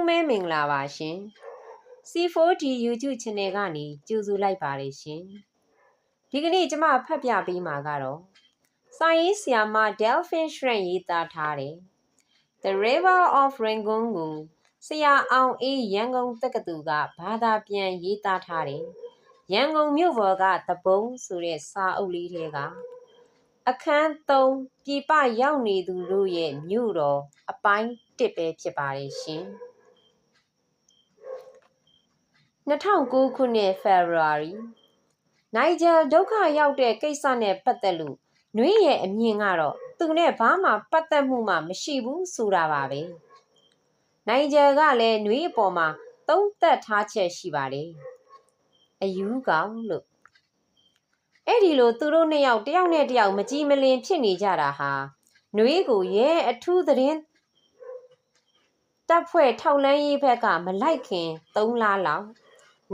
လုံးမဲမင်္ဂလာပါရှင် C4D YouTube Channel ကနေကြိုဆိုလိုက်ပါတယ်ရှင်ဒီကနေ့ကျွန်မဖတ်ပြပေးမှာကတော့စာရေးဆရာမ Delphin Shran ရေးသားထားတဲ့ The River of Rangoon ကိုဆရာအောင်အေးရန်ကုန်တက္ကသိုလ်ကဘာသာပြန်ရေးသားထားတယ်ရန်ကုန်မြို့ပေါ်ကတပုံးဆိုတဲ့စာအုပ်လေးထဲကအခန်း3ပြပရောက်နေသူတို့ရဲ့မြို့တော်အပိုင်း1ပဲဖြစ်ပါတယ်ရှင် 2009ခုနှစ် February နိုင်ဂျယ်ဒုက္ခရောက်တဲ့ကိစ္စနဲ့ပတ်သက်လို့နှွေးရဲ့အမြင်ကတော့သူနဲ့ဘာမှပတ်သက်မှုမှမရှိဘူးဆိုတာပါပဲနိုင်ဂျယ်ကလည်းနှွေးအပေါ်မှာသုံးသက်ထားချက်ရှိပါတယ်အယူကောင်လို့အဲ့ဒီလိုသူတို့နှစ်ယောက်တယောက်နဲ့တယောက်မကြည်မလင်ဖြစ်နေကြတာဟာနှွေးကိုရဲအထူးသတင်းတပ်ဖွဲ့ထောက်လန်းရေးဘက်ကမလိုက်ခင်3လလောက်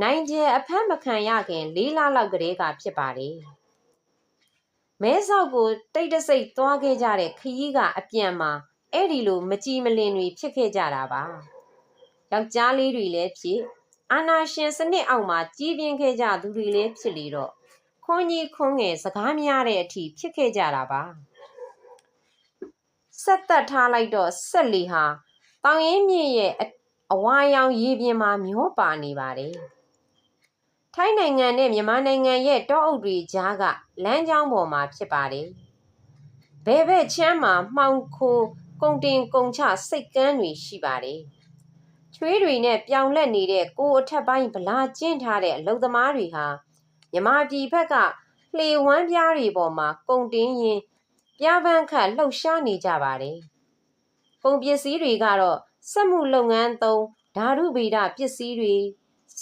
နိုင်ကျဲအဖမ်းမခံရခင်၄လလောက်ကလေးကဖြစ်ပါတယ်မဲဆောက်ကိုတိတ်တဆိတ်သွားခဲ့ကြတဲ့ခရီးကအပြန်မှာအဲ့ဒီလိုမကြည်မလင်တွေဖြစ်ခဲ့ကြတာပါယောက်ျားလေးတွေလည်းဖြစ်အာနာရှင်စနစ်အောက်မှာကြီးပြင်းခဲ့ကြသူတွေလည်းဖြစ်လေတော့ခွန်ကြီးခွန်ငယ်စကားများတဲ့အထိဖြစ်ခဲ့ကြတာပါဆက်သက်ထားလိုက်တော့ဆက်လီဟာတောင်ရင်မြင့်ရဲ့အဝါရောင်ရေပြင်မှာမျောပါနေပါတယ် ထိုင်းနိုင်ငံနဲ့မြန်မာနိုင်ငံရဲ့တောအုပ်တွေကြားကလမ်းကြောင်းပေါ်မှာဖြစ်ပါတယ်ဘယ်ဘက်ချမ်းမှာမှောင်ခိုကုန်တင်ကုန်ချစိတ်ကမ်းတွေရှိပါတယ်ချွေးတွေနဲ့ပြောင်လက်နေတဲ့ကိုအထက်ပိုင်းဗလာကျင့်ထားတဲ့အလုံသမားတွေဟာမြမပြည်ဘက်ကလှေဝမ်းပြားတွေပေါ်မှာကုန်တင်းရင်ပြားပန်းခတ်လှုပ်ရှားနေကြပါတယ်။ကုန်ပစ္စည်းတွေကတော့စက်မှုလုပ်ငန်းသုံးဓာတုဗေဒပစ္စည်းတွေ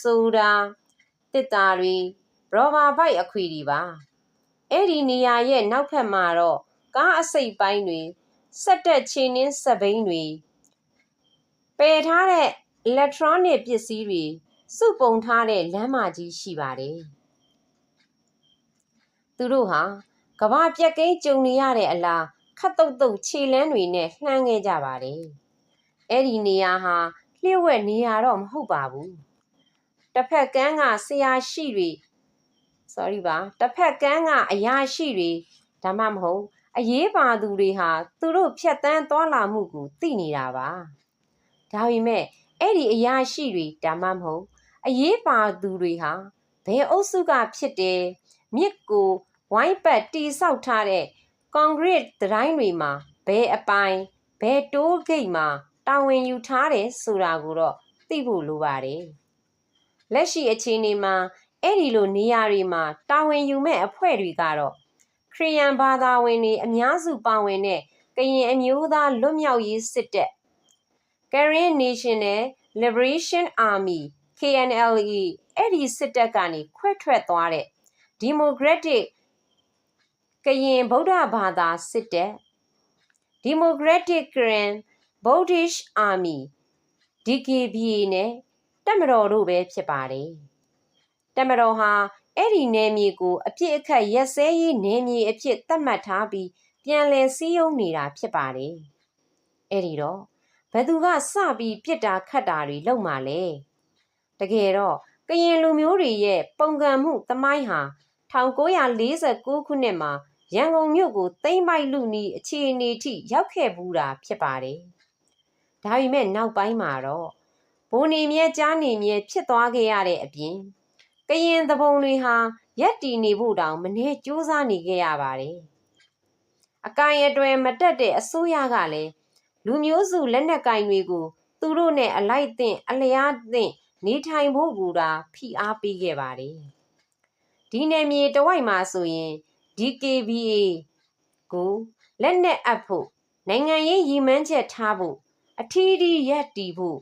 ဆိုဒါ တစ်တာတွေရောဘာဘိုက်အခွေတွေပါ။အဲ့ဒီနေရာရဲ့နောက်ဖက်မှာတော့ကားအစိပ်ပိုင်းတွေစက်တက်ခြေနှင်းစက်ဘိန်းတွေပယ်ထားတဲ့ electronic ပစ္စည်းတွေစုပုံထားတဲ့လမ်းမကြီးရှိပါတယ်။သူတို့ဟာကဘာပြက်ကိန်းကြုံနေရတဲ့အလားခတ်တုတ်တုတ်ခြေလန်းတွေနဲ့လှမ်းခဲ့ကြပါတယ်။အဲ့ဒီနေရာဟာလျှို့ဝှက်နေရာတော့မဟုတ်ပါဘူး။ တစ်ဖက်ကန်းကဆရာရှိတွေ sorry ပါတစ်ဖက်ကန်းကအရာရှိတွေဒါမှမဟုတ်အရေးပါသူတွေဟာသူတို့ဖြတ်တန်းသွားလာမှုကိုသိနေတာပါ။ဒါပေမဲ့အဲ့ဒီအရာရှိတွေဒါမှမဟုတ်အရေးပါသူတွေဟာဘယ်အုပ်စုကဖြစ်တယ်မြစ်ကိုဝိုင်းပတ်တီဆောက်ထားတဲ့ကွန်ကရစ်တိုင်းတွေမှာဘယ်အပိုင်းဘယ်တိုးဂိတ်မှာတာဝန်ယူထားတယ်ဆိုတာကိုတော့သိဖို့လိုပါတယ် လက်ရှိအခြေအနေမှာအဲ့ဒီလိုနေရာတွေမှာတာဝန်ယူမဲ့အဖွဲ့တွေကတော့ခရီးယန်ဘာသာဝင်တွေအများစုပါဝင်တဲ့ကရင်အမျိုးသားလွတ်မြောက်ရေးစစ်တပ် Karen National Liberation Army KNLA အဲ့ဒီစစ်တပ်ကနေခွဲထွက်သွားတဲ့ Democratic ကရင်ဗုဒ္ဓဘာသာစစ်တပ် Democratic Karen Buddhist Army DKBA နဲ့ တပ်မတော်တို့ပဲဖြစ်ပါတယ်။တပ်မတော်ဟာအဲ့ဒီနယ်မြေကိုအပြစ်အခတ်ရက်စဲရေးနယ်မြေအဖြစ်သတ်မှတ်ထားပြီးပြန်လည်စည်းရုံးနေတာဖြစ်ပါတယ်။အဲ့ဒီတော့ဘသူကစပြီးပြစ်တာခတ်တာတွေလုပ်မှလဲ။တကယ်တော့ကရင်လူမျိုးတွေရဲ့ပုံကံမှုသမိုင်းဟာ1949ခုနှစ်မှာရန်ကုန်မြို့ကိုသိမ်းပိုက်လူနီအခြေအနေထိရောက်ခဲ့ဘူးတာဖြစ်ပါတယ်။ဒါပေမဲ့နောက်ပိုင်းမှာတော့ ဘိုးနေမြဲကြားနေမြဲဖြစ်သွားခဲ့ရတဲ့အပြင်ကရင်သဘုံတွေဟာရက်တီနေဖို့တောင်မနေစူးစမ်းနေခဲ့ရပါတယ်။အကိုင်အတွယ်မတက်တဲ့အစိုးရကလည်းလူမျိုးစုလက်နက်ကင်တွေကိုသူတို့နဲ့အလိုက်သင့်အလျားသင့်နေထိုင်ဖို့ကူတာဖိအားပေးခဲ့ပါတယ်။ဒီနယ်မြေတဝိုက်မှာဆိုရင် DKBA ကိုလက်နက်အပ်ဖို့နိုင်ငံရေးရည်မှန်းချက်ထားဖို့အထီးထီးရက်တီဖို့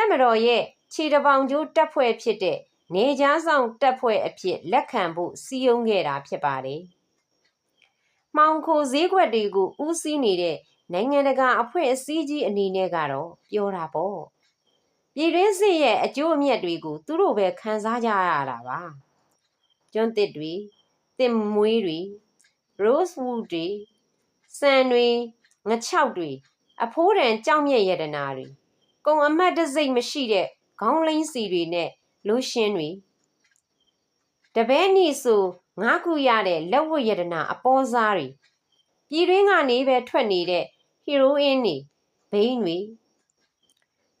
တက်မတော်ရဲ့ခြေတပေါင်ကျိုးတက်ဖွဲ့ဖြစ်တဲ့နေကြားဆောင်တက်ဖွဲ့အဖြစ်လက်ခံဖို့စီယုံခဲ့တာဖြစ်ပါတယ်။မှောင်ခိုဈေးကွက်တွေကိုဦးစီးနေတဲ့နိုင်ငံတကာအဖွဲ့အစည်းကြီးအနေနဲ့ကတော့ပြောတာပေါ့။ပြည်တွင်းစစ်ရဲ့အကျိုးအမြတ်တွေကိုသူတို့ပဲခံစားကြရတာပါ။ကျွန်းတစ်တွေတင်မွေးတွေ rosewood တွေစံတွေငချောက်တွေအဖိုးတန်ကြောက်မြက်ရတနာတွေ ကုံအမတ်တစိမ့်မရှိတဲ့ခေါင်းလိမ့်စီတွေနဲ့လိုရှင်တွေတပဲနီဆိုငါးခုရတဲ့လက်ဝတ်ရတနာအပေါ်စားတွေပြည်တွင်းကနေပဲထွက်နေတဲ့ဟီရိုအင်းတွေဘိန်းတွေ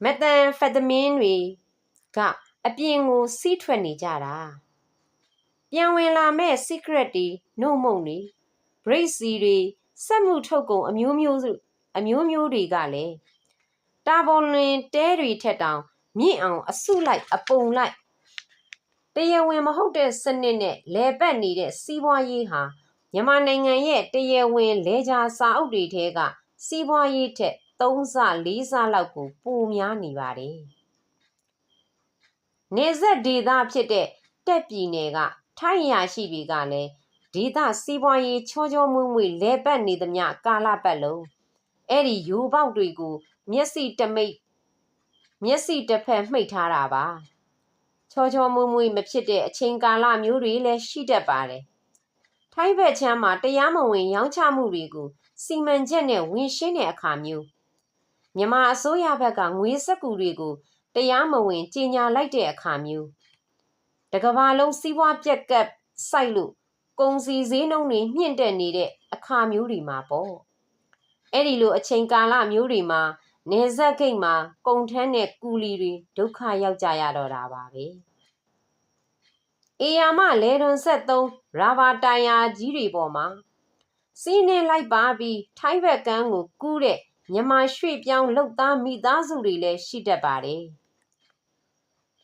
မက်သမ်ဖက်တမင်းတွေကအပြင်ကိုစီးထွက်နေကြတာပြန်ဝင်လာမဲ့ secret တွေနှုတ်မုံတွေ break စီတွေစက်မှုထုတ်ကုန်အမျိုးမျိုးစုအမျိုးမျိုးတွေကလည်း တာပေါ်လင်တဲတွေထက်တောင်မြင့်အောင်အစုလိုက်အပုံလိုက်တရားဝင်မဟုတ်တဲ့စနစ်နဲ့လဲပတ်နေတဲ့စီးပွားရေးဟာမြန်မာနိုင်ငံရဲ့တရားဝင်လဲကြစာအုပ်တွေထဲကစီးပွားရေးထက်3ဆ4ဆလောက်ကိုပိုများနေပါတယ်။နေဆက်ဒေသဖြစ်တဲ့တက်ပြည်နယ်ကထိုင်းရာရှိတွေကလည်းဒေသစီးပွားရေးချောချောမွေ့မွေ့လဲပတ်နေသမျှကာလပတ်လုံးအဲ့ဒီယူပေါက်တွေကို မျက်စိတမိတ်မျက်စိတစ်ဖက်မှိတ်ထားတာပါချောချောမွေ့မွေ့မဖြစ်တဲ့အချိန်ကာလမျိုးတွေလည်းရှိတတ်ပါတယ်ထိုင်းဘက်ချမ်းမှာတရားမဝင် ရောင်းချမှုတွေကိုစီမံချက်နဲ့ဝင်ရှင်းတဲ့အခါမျိုးမြန်မာအစိုးရဘက်ကငွေစက်ကူတွေကိုတရားမဝင်ကြီးညာလိုက်တဲ့အခါမျိုးတကဘာလုံးစီးပွားပြက်ကပ်စိုက်လို့ကုန်စည်ဈေးနှုန်းတွေမြင့်တက်နေတဲ့အခါမျိုးတွေမှာပေါ့အဲ့ဒီလိုအချိန်ကာလမျိုးတွေမှာ နေဆက်ဂိတ်မှာကုန်ထမ်းတဲ့ကူလီတွေဒုက္ခရောက်ကြရတော့တာပါပဲအေယာမလဲတွန်ဆက်သုံးရာဘာတိုင်ယာကြီးတွေပေါ်မှာစီးနှင်းလိုက်ပါပြီးထိုင်းဘက်ကန်းကိုကူးတဲ့မြန်မာရွှေ့ပြောင်းလုပ်သားမိသားစုတွေလည်းရှိတတ်ပါတယ်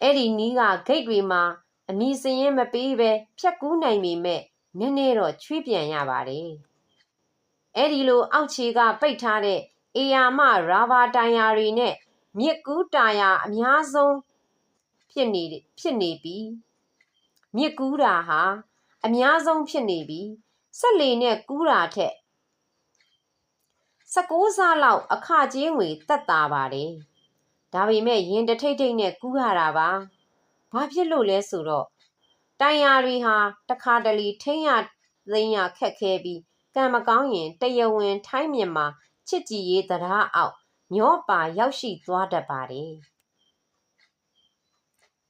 အဲ့ဒီနီးကဂိတ်တွေမှာအမည်စရင်မပေးပဲဖြတ်ကူးနိုင်ပေမဲ့နည်းနည်းတော့ချွေးပြန်ရပါတယ်။အဲ့ဒီလိုအောက်ခြေကပိတ်ထားတဲ့ အေယာမရာဘာတိုင်ယာတွေနဲ့မြစ်ကူးတာယာအများဆုံးဖြစ်နေဖြစ်နေပြီးမြစ်ကူးတာဟာအများဆုံးဖြစ်နေပြီးဆက်လေနဲ့ကူးတာထက်16စားလောက်အခကြေးငွေတက်တာပါတယ်။ဒါပေမဲ့ရင်တထိတ်ထိတ်နဲ့ကူးရတာပါ။ဘာဖြစ်လို့လဲဆိုတော့တိုင်ယာတွေဟာတခါတလေထိမ့်ရသိမ်းရခက်ခဲပြီးကံမကောင်းရင်တရဝင်ထိုင်းမြန်မာ ချစ်ကြည်ရေးတရားအောက်ညောပါရောက်ရှိသွားတတ်ပါတယ်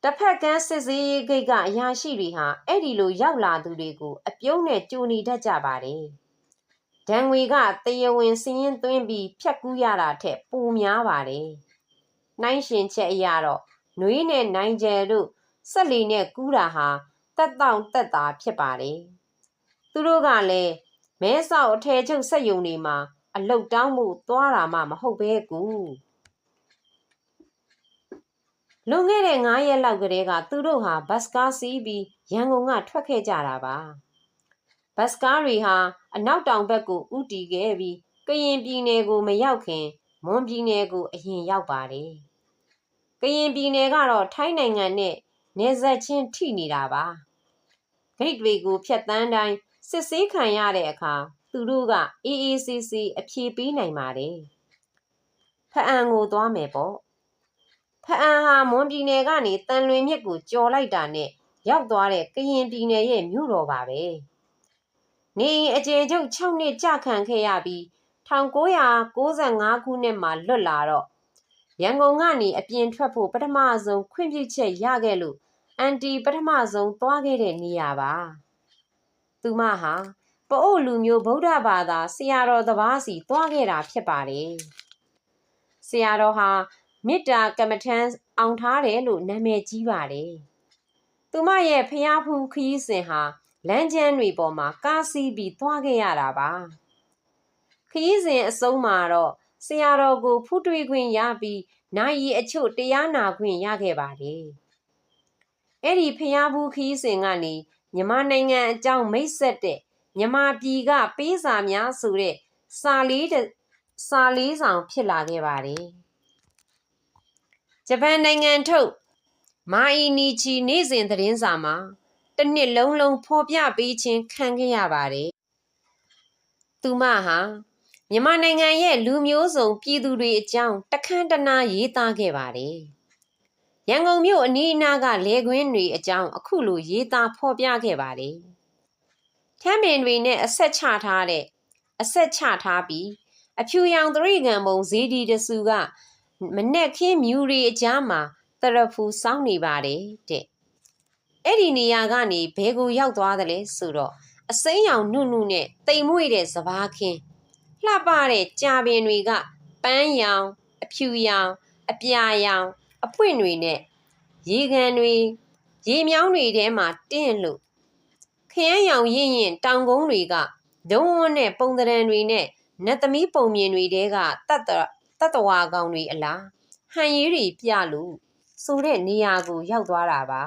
တစ်ဖက်ကန်းစစ်စေးရေးဂိတ်ကအရာရှိတွေဟာအဲ့ဒီလိုရောက်လာသူတွေကိုအပြုံးနဲ့ကြိုနေတတ်ကြပါတယ်။ဒံငွေကတရဝင်စည်ရင်သွင်းပြီးဖြတ်ကူးရတာထက်ပိုများပါတယ်။နှိုင်းရှင်ချက်အရတော့နှွေးနဲ့နိုင်ကျယ်တို့ဆက်လီနဲ့ကူးတာဟာတက်တောင့်တက်တာဖြစ်ပါတယ်။သူတို့ကလည်းမဲဆောက်အထည်ချုပ်စက်ယုံတွေမှာ အလုတ်တောင်းမှုသွားတာမှမဟုတ်ပဲကူလွန်ခဲ့တဲ့9ရက်လောက်ကတည်းကသူတို့ဟာဘတ်စကားစီးပြီးရန်ကုန်ကထွက်ခဲ့ကြတာပါဘတ်စကားတွေဟာအနောက်တောင်ဘက်ကိုဥတီခဲ့ပြီးကရင်ပြည်နယ်ကိုမရောက်ခင်မွန်ပြည်နယ်ကိုအရင်ရောက်ပါတယ်ကရင်ပြည်နယ်ကတော့ထိုင်းနိုင်ငံနဲ့နေဆက်ချင်းထိနေတာပါဂိတ်တွေကိုဖျက်တမ်းတိုင်းစစ်ဆေးခံရတဲ့အခါ သူတို့က AACC အဖြေပေးနိုင်ပါတယ်ဖအံကိုသွားမယ်ပေါ့ဖအံဟာမွန်ပြည်နယ်ကနေတန်လွင်မြစ်ကိုကျော်လိုက်တာနဲ့ရောက်သွားတဲ့ကရင်ပြည်နယ်ရဲ့မြို့တော်ပါပဲနေအကျဉ်ချုပ်6နှစ်ကြာခံခဲ့ရပြီး1995ခုနှစ်မှာလွတ်လာတော့ရန်ကုန်ကနေအပြင်ထွက်ဖို့ပထမဆုံးခွင့်ပြုချက်ရခဲ့လို့အန်တီပထမဆုံးသွားခဲ့တဲ့နေရာပါသူမဟာ ပအို့လူမျိုးဗုဒ္ဓဘာသာဆရာတော်တပါးစီသွားခဲ့တာဖြစ်ပါတယ်ဆရာတော်ဟာမေတ္တာကမ္မထံအောင်ထားတယ်လို့နာမည်ကြီးပါတယ်သူမရဲ့ဖျားဖူးခရီးစဉ်ဟာလမ်းကျန်းတွေပေါ်မှာကားစီးပြီးသွားခဲ့ရတာပါခရီးစဉ်အဆုံးမှာတော့ဆရာတော်ကိုဖူးတွေ့ခွင့်ရပြီးနိုင်ရီအချို့တရားနာခွင့်ရခဲ့ပါတယ်အဲ့ဒီဖျားဘူးခီးစဉ်ကနေမြန်မာနိုင်ငံအကြောင်းမိတ်ဆက်တဲ့ မြန်မာပြည်ကပေးစာများဆိုတဲ့စာလေးစာလေးဆောင်ဖြစ်လာခဲ့ပါတယ်ဂျပန်နိုင်ငံထုတ်မာအီနီချီနေ့စဉ်သတင်းစာမှာတစ်နှစ်လုံးလုံးဖော်ပြပေးခြင်းခံခဲ့ရပါတယ်သူမဟာမြန်မာနိုင်ငံရဲ့လူမျိုးစုံပြည်သူတွေအကြောင်းတခမ်းတနာရေးသားခဲ့ပါတယ်ရန်ကုန်မြို့အနီးအနားကလေကွင်းတွေအကြောင်းအခုလိုရေးသားဖော်ပြခဲ့ပါတယ်။ ထမ်းပင်တွေနဲ့အဆက်ချထားတဲ့အဆက်ချထားပြီးအဖြူရောင်သရိကံပုံဇေဒီတစုကမနဲ့ခင်းမြူရီအကြားမှာတရဖူစောင်းနေပါတယ်တဲ့အဲ့ဒီနေရာကနေဘဲကိုရောက်သွားတယ်လေဆိုတော့အစိမ်းရောင်နုနုနဲ့တိမ်မွေ့တဲ့စပားခင်းလှပတဲ့ကြာပင်တွေကပန်းရောင်အဖြူရောင်အပြာရောင်အပွင့်တွေနဲ့ရေကန်တွေရေမြောင်းတွေထဲမှာတင်းလို့ ခရမ်းရောင်ရင့်ရင်တောင်ကုန်းတွေကဒုံဝန်းနဲ့ပုံသဏ္ဍာန်တွေနဲ့နတ်သမီးပုံမြင်တွေတဲကတတ်တတတဝါကောင်တွေအလားဟန်ရီတွေပြလို့ဆိုတဲ့နေရာကိုရောက်သွားတာပါ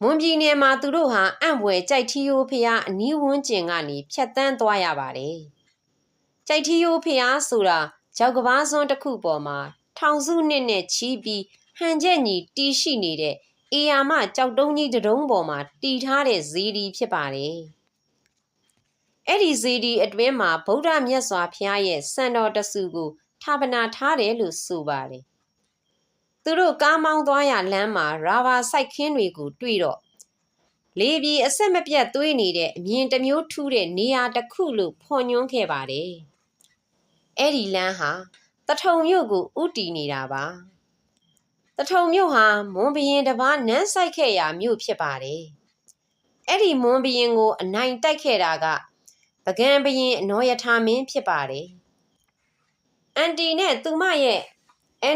မွန်ပြည်နယ်မှာသူတို့ဟာအံ့ဖွယ်ကြိုက်ထီယိုဖျားအနီးဝန်းကျင်ကနေဖြတ်တန်းသွားရပါတယ်ကြိုက်ထီယိုဖျားဆိုတာကြောက်ကဘာစွန်းတစ်ခုပေါ်မှာထောင်စုနှစ်နဲ့ချီးပြီးဟန်ချက်ညီတီးရှိနေတဲ့ အေယာမကြောက်တုံးကြီးတတုံးပေါ်မှာတီထားတဲ့ဇီဒီဖြစ်ပါတယ်အဲ့ဒီဇီဒီအတွင်းမှာဗုဒ္ဓမြတ်စွာဘုရားရဲ့စံတော်တဆူကိုဌာပနာထားတယ်လို့ဆိုပါတယ်။သူတို့ကားမောင်းသွားရလမ်းမှာရာဘာစိုက်ခင်းတွေကိုတွေ့တော့လေပြည်အဆက်မပြတ်သွေးနေတဲ့အမြင်တစ်မျိုးထူးတဲ့နေရာတစ်ခုလို့ဖော်ညွှန်းခဲ့ပါတယ်။အဲ့ဒီလမ်းဟာတထုံမြို့ကိုဥတီနေတာပါ။ တထုံမြို့ဟာမွန်ဘရင်တစ်ပါးနန်းဆိုင်ခဲ့ရာမြို့ဖြစ်ပါတယ်။အဲ့ဒီမွန်ဘရင်ကို အနိုင်တိုက်ခဲ့တာကပကံဘရင်အနောယထာမင်းဖြစ်ပါတယ်။အန်တီနဲ့သူမရဲ့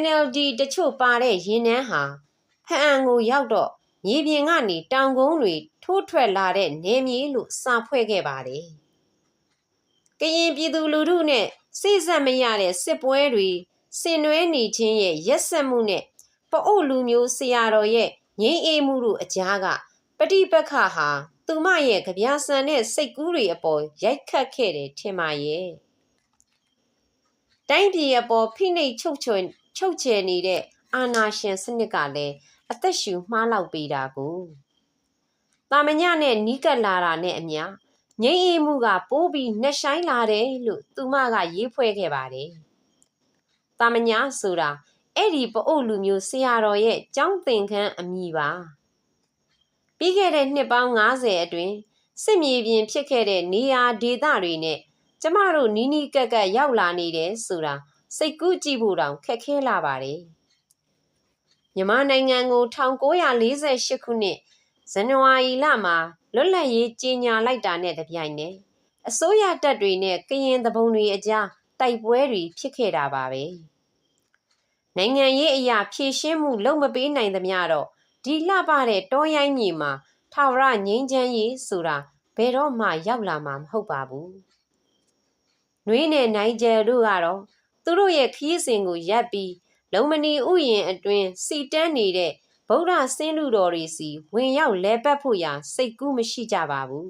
NLD တချို့ပါတဲ့ရင်နှန်းဟာဖအံကိုရောက်တော့မြေပြင်ကနေတောင်ကုန်းတွေထိုးထွက်လာတဲ့နေမြေလို့စာဖွဲ့ခဲ့ပါတယ်။ကရင်ပြည်သူလူထုနဲ့စိစက်မရတဲ့စစ်ပွဲတွေဆင်နွှဲနေခြင်းရဲ့ရက်ဆက်မှုနဲ့ ပအို့လူမျိုးဆရာတော်ရဲ့ငြိမ်းအေးမှုတို့အကြားကပဋိပက္ခဟာသူမရဲ့ကြပြဆန်တဲ့စိတ်ကူးတွေအပေါ်ရိုက်ခတ်ခဲ့တယ်ထင်ပါရဲ့တိုင်းပြည်အပေါ်ဖိနှိပ်ချုပ်ချွချုပ်ချယ်နေတဲ့အာနာရှင်စနစ်ကလည်းအသက်ရှူမှားလောက်ပေးတာကိုတာမညနဲ့နီးကပ်လာတာနဲ့အမျှငြိမ်းအေးမှုကပိုးပြီးနှက်ဆိုင်လာတယ်လို့သူမကရေးဖွဲ့ခဲ့ပါတယ်တာမညဆိုတာ အဲ့ဒီပအို့လူမျိုးဆရာတော်ရဲ့ကျောင်းသင်ခန်းအမိပါပြီးခဲ့တဲ့နှစ်ပေါင်း90အတွင်းစစ်မြေပြင်ဖြစ်ခဲ့တဲ့နေရာဒေသတွေနဲ့ကျမတို့နီးနီးကပ်ကပ်ရောက်လာနေတယ်ဆိုတာစိတ်ကူးကြည့်ဖို့တောင်ခက်ခဲလာပါတယ်မြန်မာနိုင်ငံကို1948ခုနှစ်ဇန်နဝါရီလမှာလွတ်လပ်ရေးကြေညာလိုက်တာနဲ့တပြိုင်နက်အစိုးရတပ်တွေနဲ့ကရင်သဘုံတွေအကြားတိုက်ပွဲတွေဖြစ်ခဲ့တာပါပဲ နိုင်ငံရေးအရာဖြည့်ရှင်းမှုလုပ်မပေးနိုင်သမျှတော့ဒီလှပတဲ့တောရိုင်းမြေမှာထာဝရငြိမ်းချမ်းရေးဆိုတာဘယ်တော့မှရောက်လာမှာမဟုတ်ပါဘူး။နှွေးနဲ့နိုင်ကျယ်တို့ကတော့သူတို့ရဲ့ခီးစဉ်ကိုရပ်ပြီးလုံမဏီဥယျင်အတွင်းစီတန်းနေတဲ့ဗုဒ္ဓဆင်းလူတော်တွေစီဝင်ရောက်လဲပတ်ဖို့ရာစိတ်ကူးမရှိကြပါဘူး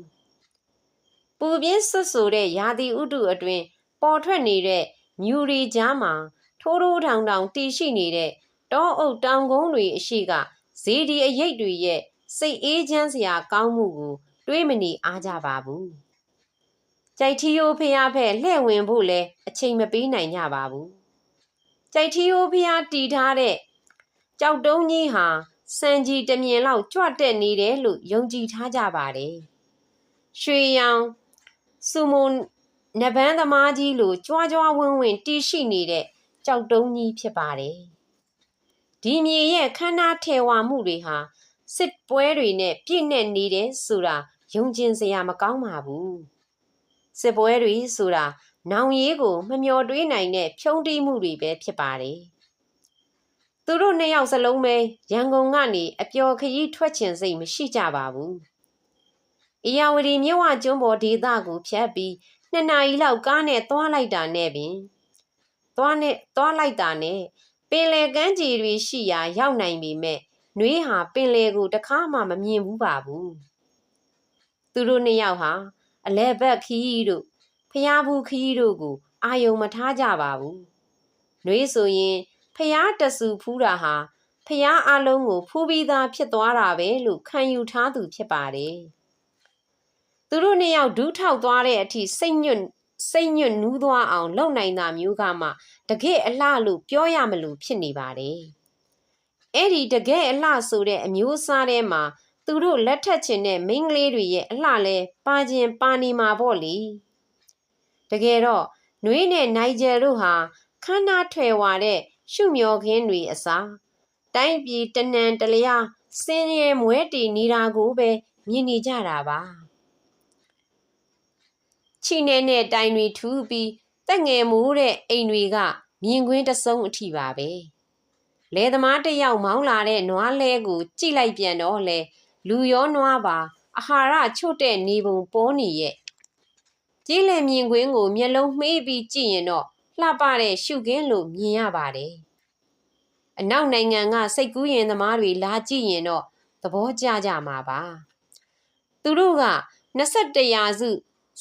။ပူပြင်းဆွတ်ဆိုတဲ့ရာသီဥတုအတွင်းပေါ်ထွက်နေတဲ့မြူရီကြားမှာ ထိုးထိုးထောင်ထောင်တည်ရှိနေတဲ့တောအုပ်တောင်ကုန်းတွေအရှိကဇေဒီအရိတ်တွေရဲ့စိတ်အေးချမ်းစရာကောင်းမှုကို တွေးမနေအားကြပါဘူး။ကြိုက်ထီယိုဖျားဖက်လှဲ့ဝင်ဖို့လဲအချိန်မပေးနိုင်ကြပါဘူး။ကြိုက်ထီယိုဖျားတီထားတဲ့ကြောက်တုံးကြီးဟာစံကြီးတမြင်လောက်ကြွတက်နေတယ်လို့ယုံကြည်ထားကြပါတယ်။ရွှေရောင်စူမွန်နဗန်းသမားကြီးလိုကြွားကြွားဝင်းဝင်းတီးရှိနေတဲ့ ကြောက်တုံးကြီးဖြစ်ပါတယ်။ဒီမြေရဲ့ခန္ဓာထေဝါမှုတွေဟာစစ်ပွဲတွေနဲ့ပြည့်နှက်နေတယ်ဆိုတာယုံကျင်စရာမကောင်းပါဘူးစစ်ပွဲတွေဆိုတာနောင်ရေးကိုမမျော်တွေးနိုင်တဲ့ဖြုံးတီးမှုတွေပဲဖြစ်ပါတယ်သူတို့နှစ်ယောက်စလုံးပဲရန်ကုန်ကနေအပျော်ခရီးထွက်ချင်စိတ်မရှိကြပါဘူး။အရာဝတီမြဝကျွန်းပေါ်ဒေသကိုဖြတ်ပြီးနှစ်နာရီလောက်ကားနဲ့သွားလိုက်တာနဲ့ပင် သွားနဲ့သွားလိုက်တာနဲ့ပင်လယ်ကမ်းခြေတွေရှိရာရောက်နိုင်ပေမဲ့နှွေးဟာပင်လယ်ကိုတခါမှမမြင်ဘူးပါဘူးသူတို့နှစ်ယောက်ဟာအလဲဘက်ခီးတို့ဖျားဘူးခီးတို့ကို အာယုံမထားကြပါဘူးနှွေးဆိုရင်ဖျားတဆူဖူးတာဟာဖျားအလုံးကိုဖူးပြီးသားဖြစ်သွားတာပဲလို့ခံယူထားသူဖြစ်ပါတယ်သူတို့နှစ်ယောက်ဒူးထောက်သွားတဲ့အထိစိတ်ညွတ် စိတ်ညွတ်နူးသွားအောင် လုပ်နိုင်တာမျိုးကမှတကယ်အလှလို့ပြောရမလို့ဖြစ်နေပါတယ်။အဲ့ဒီတကယ်အလှဆိုတဲ့အမျိုးအစားထဲမှာသူတို့လက်ထက်ချင်တဲ့မိန်းကလေးတွေရဲ့အလှလဲပါခြင်းပါနေမှာပေါ့လေ။တကယ်တော့နွေးနဲ့နိုင်ဂျယ်တို့ဟာခမ်းနားထွယ်ဝါတဲ့ရှုမျောခင်းတွေအစားတိုင်းပြည်တနန်တလျာစင်းရဲမွဲတီနေတာကိုပဲမြင်နေကြတာပါ ချီနေနဲ့တိုင်တွေထူးပြီးတက်ငယ်မိုးတဲ့အိမ်တွေကမြင်ကွင်းတစုံအထိပါပဲလယ်သမားတစ်ယောက်မောင်းလာတဲ့နွားလဲကို ကြိလိုက်ပြန်တော့လေလူရောနွားပါအာဟာရချို့တဲ့နေပုံပေါ်နေရဲ့ကြီးလည်မြင်ကွင်းကိုမျက်လုံးမှေးပြီးကြည့်ရင်တော့လှပတဲ့ရှုခင်းလို့မြင်ရပါတယ်။အနောက်နိုင်ငံကစိတ်ကူးရင်သမားတွေလာကြည့်ရင်တော့သဘောကျကြမှာပါ။သူတို့က21ရာစု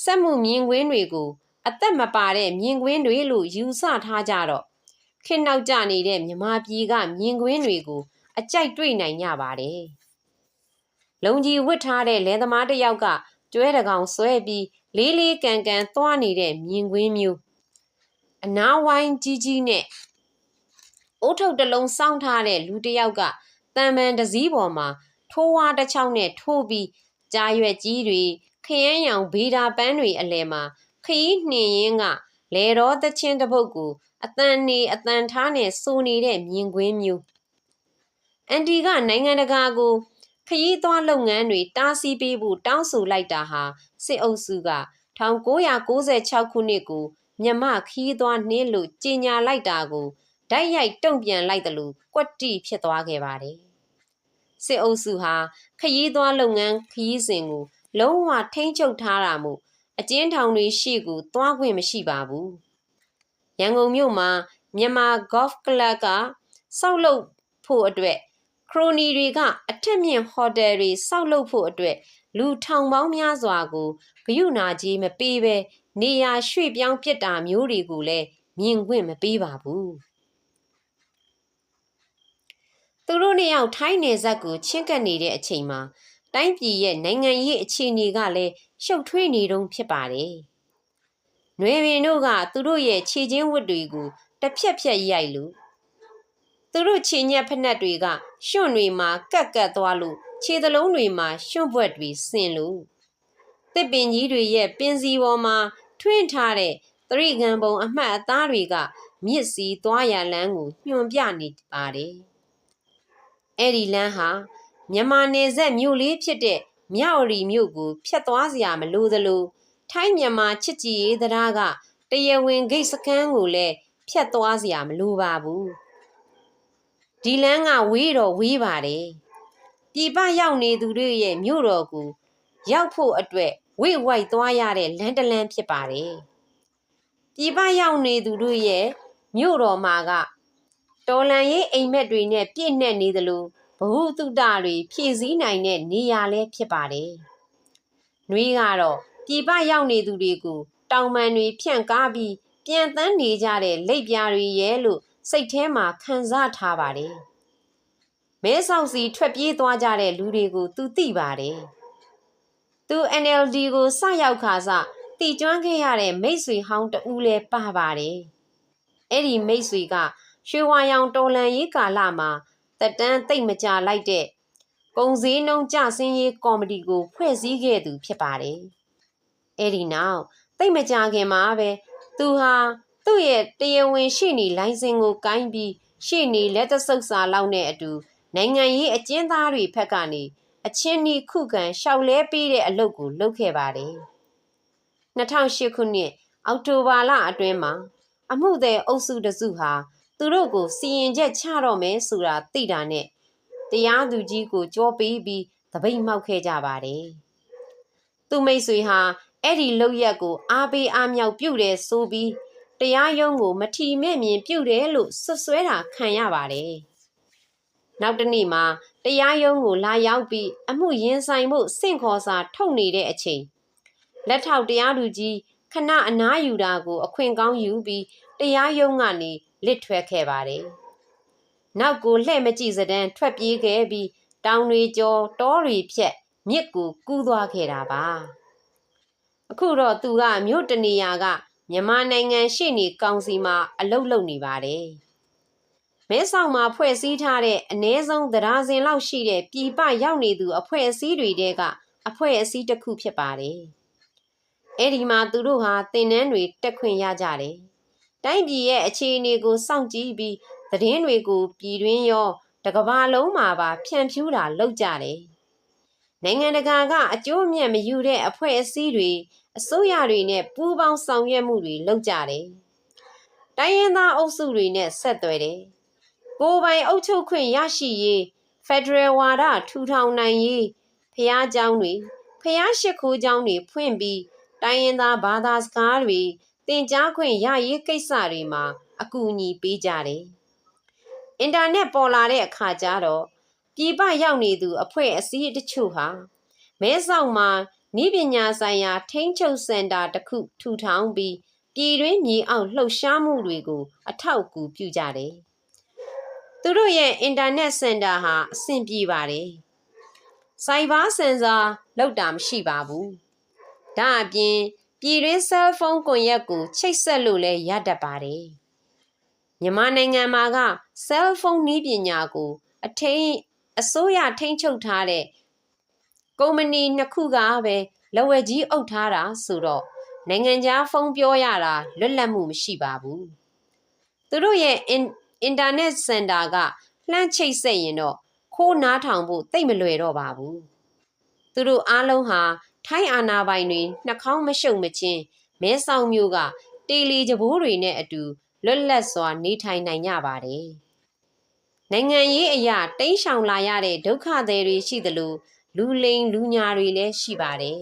စက်မှုမြင်ကွင်းတွေကို အသက်မပါတဲ့မြင်ကွင်းတွေလို့ယူဆထားကြတော့ခေတ်နောက်ကျနေတဲ့မြမပြည်ကမြင်ကွင်းတွေကို အကြိုက်တွေ့နိုင်ကြပါတယ်။လုံကြီးဝတ်ထားတဲ့လယ်သမားတစ်ယောက်ကကျွဲတကောင်ဆွဲပြီးလေးလေးကန်ကန်သွားနေတဲ့မြင်ကွင်းမျိုးအနားဝိုင်းကြီးကြီးနဲ့အိုးထုတ်တစ်လုံးစောင်းထားတဲ့လူတစ်ယောက်ကတံပန်တစည်းပေါ်မှာထိုးဝါတစ်ချောင်းနဲ့ထိုးပြီးကြားရွက်ကြီးတွေ ခရမ်းရောင်ဗေဒါပန်းတွေအလယ်မှာခရီးနှင်ရင်းကလေတော်သချင်းတစ်ပုတ်ကိုအတန်နေအတန်ထားနဲ့စိုးနေတဲ့မြင်ကွင်းမျိုးအန်တီကနိုင်ငံတကာကိုခရီးသွားလုပ်ငန်းတွေတားဆီးပေးဖို့တောင်းဆိုလိုက်တာဟာစစ်အုပ်စုက1996ခုနှစ်ကိုမြမခီးသွားနှင်းလို့ကြေညာလိုက်တာကိုဓာတ်ရိုက်တုံ့ပြန်လိုက်တယ်လို့ကွက်တိဖြစ်သွားခဲ့ပါတယ်။စစ်အုပ်စုဟာခရီးသွားလုပ်ငန်းခရီးစဉ်ကို လုံးဝထိမ့်ချုပ်ထားတာမို့အကျဉ်းထောင်တွေရှိကိုသွားခွင့်မရှိပါဘူး။ရန်ကုန်မြို့မှာမြန်မာ Golf Club ကစောက်လုပ်ဖို့အတွက်ခရိုနီတွေကအထက်မြင့်ဟိုတယ်တွေစောက်လုပ်ဖို့အတွက်လူထောင်ပေါင်းများစွာကိုဂယုနာကြီးမပေးဘဲနေရာရွှေ့ပြောင်းပြစ်တာမျိုးတွေကိုလည်းမြင်ခွင့်မပေးပါဘူးသူတို့နှစ်ယောက်ထိုင်းနယ်စပ်ကိုချင်းကပ်နေတဲ့အချိန်မှာ တိုင်းပြည်ရဲ့နိုင်ငံရေးအခြေအနေကလည်းရှုပ်ထွေးနေတုန်းဖြစ်ပါတယ်။နှွေပင်တို့ကသူတို့ရဲ့ခြေချင်းဝတ်တွေကိုတစ်ဖြက်ဖြက်ရိုက်လို့သူတို့ခြေညက်ဖက်နှက်တွေကရွှွန့်တွေမှာကက်ကက်သွားလို့ခြေသလုံးတွေမှာရွှွန့်ဘွက်တွေဆင်လို့တစ်ပင်ကြီးတွေရဲ့ပင်စီပေါ်မှာထွင်းထားတဲ့သရိကံပုံအမှတ်အသားတွေကမြစ်စီသွားရလမ်းကိုညွှန်ပြနေပါတယ်။အဲ့ဒီလမ်းဟာ မြန်မာနယ်စပ်မြို့လေးဖြစ်တဲ့မြောက်ရီမြို့ကိုဖျက်သွားစရာမလိုသလိုထိုင်းမြန်မာချစ်ကြည်ရေးတရားကတရားဝင်ဂိတ်စခန်းကိုလည်းဖျက်သွားစရာမလိုပါဘူး။ဒီလမ်းကဝေးတော့ဝေးပါတယ်။ပြည်ပရောက်နေသူတွေရဲ့မြို့တော်ကိုရောက်ဖို့အတွက်ဝိဝိုက်သွားရတဲ့လမ်းတလမ်းဖြစ်ပါတယ်။ပြည်ပရောက်နေသူတို့ရဲ့မြို့တော်မှာကတော်လန်ရေးအိမ်မက်တွေနဲ့ပြည့်နှက်နေသလိုဘ ဟုတုတတွေဖြည့်ဆည်းနိုင်တဲ့နေရာလည်းဖြစ်ပါတယ်။နှွေးကတော့ပြည်ပရောက်နေသူတွေကိုတောင်ပန်တွေဖြန့်ကားပြီးပြန်တန်းနေကြတဲ့လက်ပြားတွေရဲ့လို့စိတ်ထဲမှာခံစားထားပါတယ်။မဲဆောက်စီထွက်ပြေးသွားကြတဲ့လူတွေကိုသူသိပါတယ်။သူ NLD ကိုစရောက်ခါစတီကျွမ်းခဲ့ရတဲ့မိတ်ဆွေဟောင်းတဦးလဲပါပါတယ်။အဲ့ဒီမိတ်ဆွေကရွှေဝါရောင်တော်လန်ရေးကာလမှာ တက်တန်းတိတ်မကြလိုက်တဲ့ကုံစည်းနှုံကြဆင်းရေးကော်မတီကိုဖွဲ့စည်းခဲ့သူဖြစ်ပါတယ်။အဲ့ဒီနောက်တိတ်မကြခင်မှာပဲသူဟာသူ့ရဲ့တရားဝင်ရှေ့နေလိုင်စင်ကိုကိုင်းပြီးရှေ့နေလက်တဆုပ်စာလောက်နဲ့အတူနိုင်ငံရေးအကျဉ်းသားတွေဖက်ကနေအချင်းနီခုခံရှောက်လဲပေးတဲ့အလုပ်ကိုလုပ်ခဲ့ပါတယ်2008ခုနှစ်အောက်တိုဘာလအတွင်းမှာအမှုသည်အုပ်စုတစုဟာ သူတို့ကိုစီရင်ချက်ချတော့မယ်ဆိုတာသိတာနဲ့တရားသူကြီးကိုကြောပေးပြီးတပိတ်မှောက်ခဲ့ကြပါတယ်သူမိတ်ဆွေဟာအဲ့ဒီလောက်ရက်ကိုအားပေးအားမြောက်ပြုတ်တယ်ဆိုပြီးတရားရုံးကိုမထီမဲ့မြင်ပြုတ်တယ်လို့ဆွဆွဲတာခံရပါတယ်နောက်တနေ့မှာတရားရုံးကိုလာရောက်ပြီးအမှုရင်ဆိုင်မှုစင့်ခေါ်စာထုတ်နေတဲ့အချိန်လက်ထောက်တရားသူကြီးခဏအနားယူတာကိုအခွင့်ကောင်းယူပြီးတရားရုံးကနေ လစ်ထွက်ခဲ့ပါတယ်။နောက်ကိုလှဲ့မကြည့်စတဲ့ထွက်ပြေးခဲ့ပြီးတောင်တွေကျော်တောတွေဖြက်မြစ်ကိုကူးသွားခဲ့တာပါ။အခုတော့သူကမြို့တနေရာကမြန်မာနိုင်ငံရှိနေကောင်စီမှာအလုပ်လုပ်နေပါတယ်။မဲဆောက်မှာဖွဲ့စည်းထားတဲ့အနည်းဆုံးတရားစဉ်လောက်ရှိတဲ့ပြည်ပရောက်နေသူအဖွဲ့အစည်းတွေတဲကအဖွဲ့အစည်းတစ်ခုဖြစ်ပါတယ်။အဲ့ဒီမှာသူတို့ဟာသင်တန်းတွေတက်ခွင့်ရကြတယ် တိုင်းပြည်ရဲ့အခြေအနေကိုစောင့်ကြည့်ပြီးသတင်းတွေကိုပြည်တွင်းရောတကဘာလုံးမှာပါဖြန့်ဖြူးတာလုပ်ကြတယ်နိုင်ငံတကာကအကျိုးအမြတ်မယူတဲ့အဖွဲ့အစည်းတွေအစိုးရတွေနဲ့ပူးပေါင်းဆောင်ရွက်မှုတွေလုပ်ကြတယ်တိုင်းရင်းသားအုပ်စုတွေနဲ့ဆက်သွယ်တယ်ကိုယ်ပိုင်အုပ်ချုပ်ခွင့်ရရှိရေးဖက်ဒရယ်ဝါဒထူထောင်နိုင်ရေးဖျားเจ้าတွေဖျားရှိခိုးเจ้าတွေဖွင့်ပြီးတိုင်းရင်းသားဘာသာစကားတွေ သင်ကြားခွင့်ရရေးကိစ္စတွေမှာအကူအညီပေးကြတယ်။အင်တာနက်ပေါ်လာတဲ့အခါကျတော့ပြည်ပရောက်နေသူအဖွဲ့အစည်းတချို့ဟာမဲဆောက်မှာဤပညာဆိုင်ရာ ထိန်းချုပ်စင်တာတစ်ခုထူထောင်ပြီးပြည်တွင်းမြေအောက်လှုပ်ရှားမှုတွေကို အထောက်အကူပြုကြတယ်။သူတို့ရဲ့အင်တာနက်စင်တာဟာအဆင်ပြေပါတယ်။စိုက်ဘာစင်ဆာလောက်တာမရှိပါဘူး။ဒါအပြင် ပြည်တွင်းဆဲလ်ဖုန်းကွန်ရက်ကိုချိတ်ဆက်လို့လည်းရတတ်ပါတယ်။မြန်မာနိုင်ငံမှာကဆဲလ်ဖုန်းနည်းပညာကို အထိန်အစိုးရထိန်းချုပ်ထားတဲ့ကုမ္ပဏီနှစ်ခုကပဲလက်ဝဲကြီးအုပ်ထားတာဆိုတော့နိုင်ငံခြားဖုန်းပြောရတာလွတ်လပ်မှုမရှိပါဘူး။သူတို့ရဲ့အင်အင်တာနက်စင်တာကလှမ်းချိတ်ဆက်ရင်တော့ခိုးနားထောင်ဖို့တိတ်မလွယ်တော့ပါဘူး။သူတို့အားလုံးဟာ ထိုင်းအာနာပိုင်တွေနှာခေါင်းမရှုပ်မချင်းမဲဆောက်မျိုးကတေလီကြဘိုးတွေနဲ့အတူလွတ်လပ်စွာနေထိုင်နိုင်ကြပါတယ်။နိုင်ငံရေးအရာတိမ်းရှောင်လာရတဲ့ဒုက္ခသည်တွေရှိသလိုလူလိမ်လူညာတွေလည်းရှိပါတယ်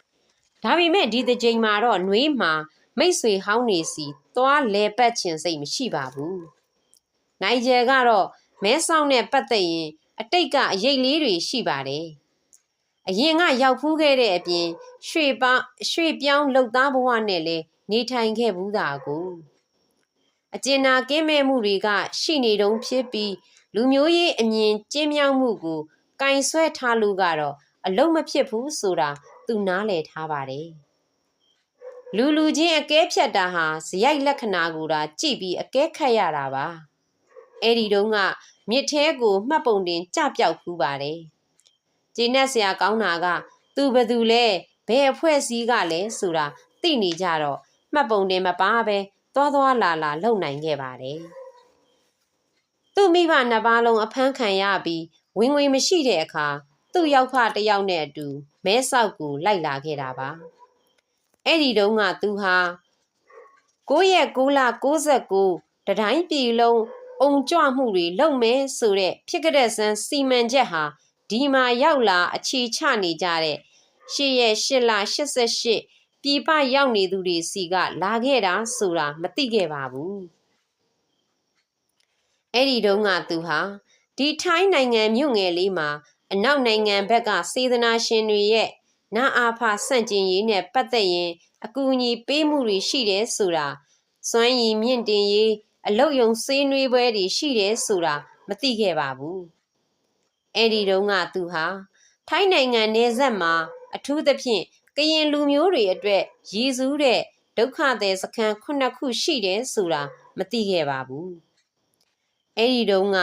။ဒါပေမဲ့ဒီတစ်ကြိမ်မှာတော့နှွေးမှာမိတ်ဆွေဟောင်းနေစီသွားလဲပတ်ခြင်းစိတ်မရှိပါဘူး။နိုင်ဂျယ်ကတော့မဲဆောက်နဲ့ပတ်သက်ရင်အတိတ်ကအရေးလေးတွေရှိပါတယ်။ အရင်ကရောက်ဖူးခဲ့တဲ့အပြင်ရွှေပရွှေပြောင်းလှုပ်သားဘဝနဲ့လည်းနေထိုင်ခဲ့ဘူးတာကိုအကျဉ်းနာကင်းမဲ့မှုတွေက ရှိနေတုံးဖြစ်ပြီးလူမျိုးရေးအမြင်ကျင်းမြောက်မှုကိုကင်ဆွဲထားလို့ကတော့အလုံးမဖြစ်ဘူးဆိုတာသူနားလည်ထားပါတယ်လူလူချင်းအကဲဖြတ်တာဟာဇယိုက်လက္ခဏာကိုဒါကြည့်ပြီးအကဲခတ်ရတာပါအဲ့ဒီတုန်းကမြစ်ထဲကိုမှတ်ပုံတင်ကြပြောက်ဖူးပါတယ် ကျေနပ်စရာကောင်းတာက သူဘသူလဲဘယ်အဖွဲ့စည်းကလဲဆိုတာသိနေကြတော့မှတ်ပုံတင်မပါပဲသွားသွားလာလာလုံနိုင်ခဲ့ပါတယ်သူ့မိဘနှစ်ပါးလုံးအဖမ်းခံရပြီးဝင်ငွေမရှိတဲ့အခါသူ့ရောက်ဖတယောက်နဲ့အတူမဲဆောက်ကိုလိုက်လာခဲ့တာပါအဲ့ဒီတုန်းကသူဟာ9ရက်9လ69တတိုင်းပြည်လုံးအုံကြွမှုတွေလုပ်မယ်ဆိုတဲ့ဖြစ်ကြတဲ့ဆန်းစီမံချက်ဟာ ဒီမှာရောက်လာအခြေချနေကြတဲ့ရှစ်ရက်ရှစ်လ88ပြည်ပရောက်နေသူတွေစီကလာခဲ့တာဆိုတာမသိခဲ့ပါဘူးအဲ့ဒီတုန်းကသူဟာဒီထိုင်းနိုင်ငံမြို့ငယ်လေးမှာအနောက်နိုင်ငံဘက်ကစေတနာရှင်တွေရဲ့နာအာဖာဆန့်ကျင်ရေးနဲ့ပတ်သက်ရင်အကူအညီပေးမှုတွေရှိတယ်ဆိုတာစွမ်းရည်မြင့်တင်ရေးအလုတ်ယုံစေးနွေးပွဲတွေရှိတယ်ဆိုတာမသိခဲ့ပါဘူး အဲ့ဒီတုန်းကသူဟာထိုင်းနိုင်ငံနေဆက်မှာအထူးသဖြင့်ကရင်လူမျိုးတွေအတွက်ရည်စူးတဲ့ဒုက္ခသည်စခန်းခုနှစ်ခုရှိတယ်ဆိုတာမသိခဲ့ပါဘူးအဲ့ဒီတုန်းက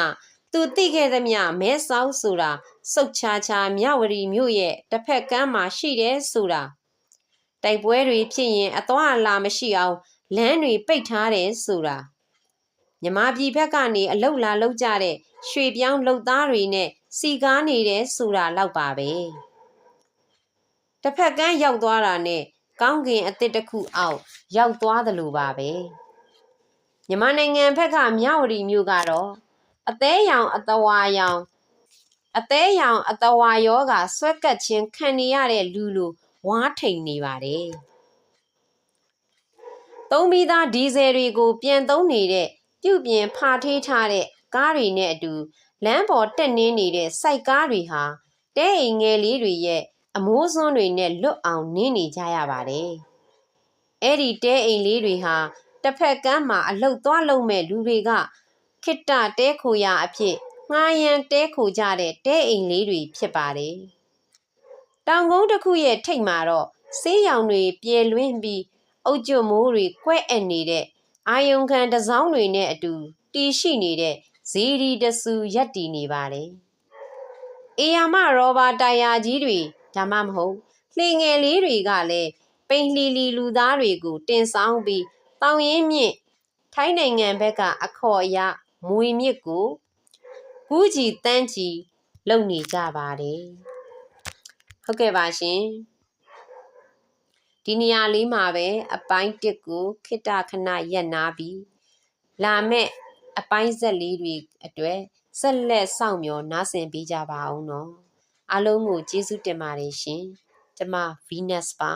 သူသိခဲ့သမျှမဲဆောက်ဆိုတာစုတ်ချာချာမြဝတီမြို့ရဲ့တစ်ဖက်ကမ်းမှာရှိတယ်ဆိုတာတိုက်ပွဲတွေဖြစ်ရင်အသွားအလာမရှိအောင်လမ်းတွေပိတ်ထားတယ်ဆိုတာ မြမပြည်ဘက်ကနေအလုတ်လာလောက်ကြတဲ့ရွှေပြောင်းလှုပ်သားတွေနဲ့စီကားနေတယ်ဆိုတာလောက်ပါပဲတစ်ဖက်ကန်းရောက်သွားတာနဲ့ကောင်းကင်အစ်စ်တစ်ခုအောက်ရောက်သွားသလိုပါပဲမြန်မာနိုင်ငံဘက်ကမြဝတီမြို့ကတော့အသေးရောင်အတဝါရောင်အသေးရောင်အတဝါယောဂဆွဲကပ်ခြင်းခံနေရတဲ့လူလူဝါးထိန်နေပါတယ်သုံးပြီးသားဒီဇယ်တွေကိုပြန်သုံးနေတဲ့ ပြုတ်ပြင်ဖာထေးထားတဲ့ကားတွေနဲ့အတူလမ်းပေါ်တက်နှင်းနေတဲ့စိုက်ကားတွေဟာတဲအိမ်ငယ်လေးတွေရဲ့အမိုးစွန်းတွေနဲ့လွတ်အောင်နင်းနေကြရပါတယ်။အဲ့ဒီတဲအိမ်လေးတွေဟာတစ်ဖက်ကမ်းမှာအလုတ်သွားလုံမဲ့လူတွေကခိတ္တတဲခိုရအဖြစ်ငှားရန်တဲခိုကြတဲ့တဲအိမ်လေးတွေဖြစ်ပါတယ်။တောင်ကုန်းတစ်ခုရဲ့ထိပ်မှာတော့ဆေးရောင်တွေပြဲလွင်းပြီးအုတ်ကျွမိုးတွေကွဲ့အပ်နေတဲ့ အာယုံခံတစောင်းတွေနဲ့အတူတီရှိနေတဲ့ဇီရီတဆူရက်တည်နေပါတယ်။အေယာမရောဘာတိုင်ယာကြီးတွေဒါမှမဟုတ်လှေငယ်လေးတွေကလည်းပိန်လှီလီလူသားတွေကိုတင်ဆောင်ပြီးတောင်ရင်မြင့်ထိုင်းနိုင်ငံဘက်ကအခေါ်အရမွေမြစ်ကိုကူးကြီးတန်းကြီးလုံနေကြပါတယ်ဟုတ်ကဲ့ပါရှင် ဒီနေရာလေးမှာပဲအပိုင်းတစ်ကိုခိတ္တခဏရက်နာပြီးလာမဲ့အပိုင်းဆက်လေးတွေအတွက်ဆက်လက်စောင့်မျှော်နားဆင်ပေးကြပါအောင်နော်အားလုံးကိုကျေးဇူးတင်ပါတယ်ရှင် ကျမ Venus ပါ